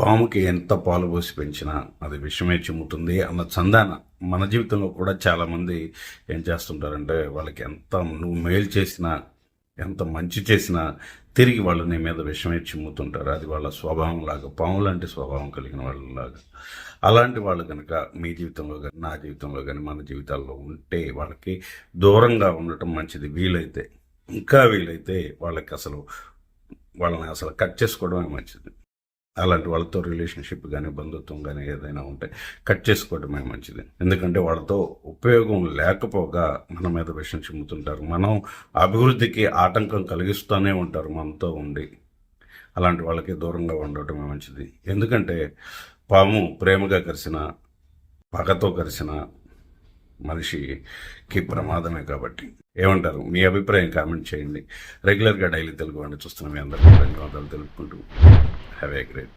పాముకి ఎంత పాలు పోసి పెంచినా అది విషమే చిమ్ముతుంది అన్న చందాన మన జీవితంలో కూడా చాలామంది ఏం చేస్తుంటారంటే వాళ్ళకి ఎంత నువ్వు మేలు చేసినా ఎంత మంచి చేసినా తిరిగి వాళ్ళు నీ మీద విషమే చిమ్ముతుంటారు. అది వాళ్ళ స్వభావం లాగా పాము లాంటి స్వభావం కలిగిన వాళ్ళలాగా. అలాంటి వాళ్ళు కనుక మీ జీవితంలో కానీ నా జీవితంలో కానీ మన జీవితాల్లో ఉంటే వాళ్ళకి దూరంగా ఉండటం మంచిది. వీలైతే ఇంకా వీలైతే వాళ్ళకి అసలు వాళ్ళని అసలు కట్ చేసుకోవడమే మంచిది. అలాంటి వాళ్ళతో రిలేషన్షిప్ కానీ బంధుత్వం కానీ ఏదైనా ఉంటే కట్ చేసుకోవడమే మంచిది. ఎందుకంటే వాళ్ళతో ఉపయోగం లేకపోగా మన మీద విషయం చిమ్ముతుంటారు. మనం అభివృద్ధికి ఆటంకం కలిగిస్తూనే ఉంటారు మనతో ఉండి. అలాంటి వాళ్ళకి దూరంగా ఉండటమే మంచిది. ఎందుకంటే పాము ప్రేమగా కలిసిన పగతో కలిసిన మనిషికి ప్రమాదమే కాబట్టి. ఏమంటారు? మీ అభిప్రాయం కామెంట్ చేయండి. రెగ్యులర్గా డైలీ తెలుగు వాడిని చూస్తున్న మీ అందరికీ ధన్యవాదాలు తెలుపుకుంటూ. Have a great